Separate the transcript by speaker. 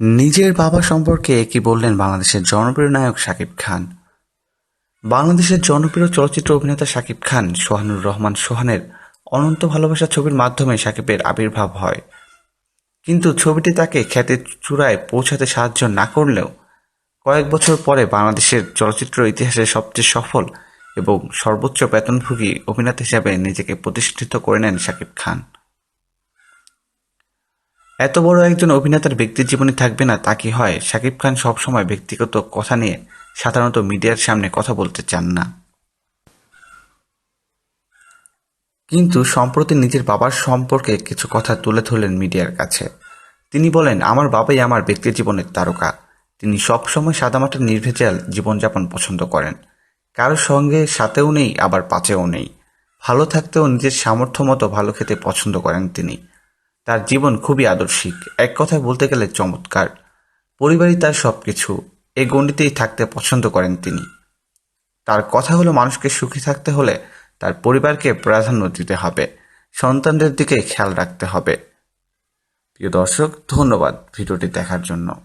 Speaker 1: নিজের বাবা সম্পর্কে কি বললেন বাংলাদেশের জনপ্রিয় নায়ক শাকিব খান? বাংলাদেশের জনপ্রিয় চলচ্চিত্র অভিনেতা শাকিব খান সোহানুর রহমান সোহানের অনন্ত ভালোবাসা ছবির মাধ্যমে শাকিবের আবির্ভাব হয়। কিন্তু ছবিটি তাকে খ্যাতির চূড়ায় পৌঁছাতে সাহায্য না করলেও কয়েক বছর পরে বাংলাদেশের চলচ্চিত্র ইতিহাসে সবচেয়ে সফল এবং সর্বোচ্চ বেতনভোগী অভিনেতা হিসেবে নিজেকে প্রতিষ্ঠিত করে নেন শাকিব খান। এত বড় একজন অভিনেতার ব্যক্তির জীবনে থাকবে না, তা কি হয়? শাকিব খান সবসময় ব্যক্তিগত কথা নিয়ে সাধারণত মিডিয়ার সামনে কথা বলতে চান না। কিন্তু সম্প্রতি নিজের বাবার সম্পর্কে কিছু কথা তুলে ধরলেন মিডিয়ার কাছে। তিনি বলেন, আমার বাবাই আমার ব্যক্তি জীবনের তারকা। তিনি সবসময় সাদামাটা নির্ভেজাল জীবনযাপন পছন্দ করেন। কারোর সঙ্গে সাথেও নেই, আবার পাচেও নেই। ভালো থাকতেও নিজের সামর্থ্য মতো ভালো খেতে পছন্দ করেন তিনি। তার জীবন খুবই আদর্শিক। এক কথায় বলতে গেলে চমৎকার। পরিবারই তার সব কিছু এই গণ্ডিতেই থাকতে পছন্দ করেন তিনি। তার কথা হলো মানুষকে সুখী থাকতে হলে তার পরিবারকে প্রাধান্য দিতে হবে। সন্তানদের দিকে খেয়াল রাখতে হবে। প্রিয় দর্শক, ধন্যবাদ ভিডিওটি দেখার জন্য।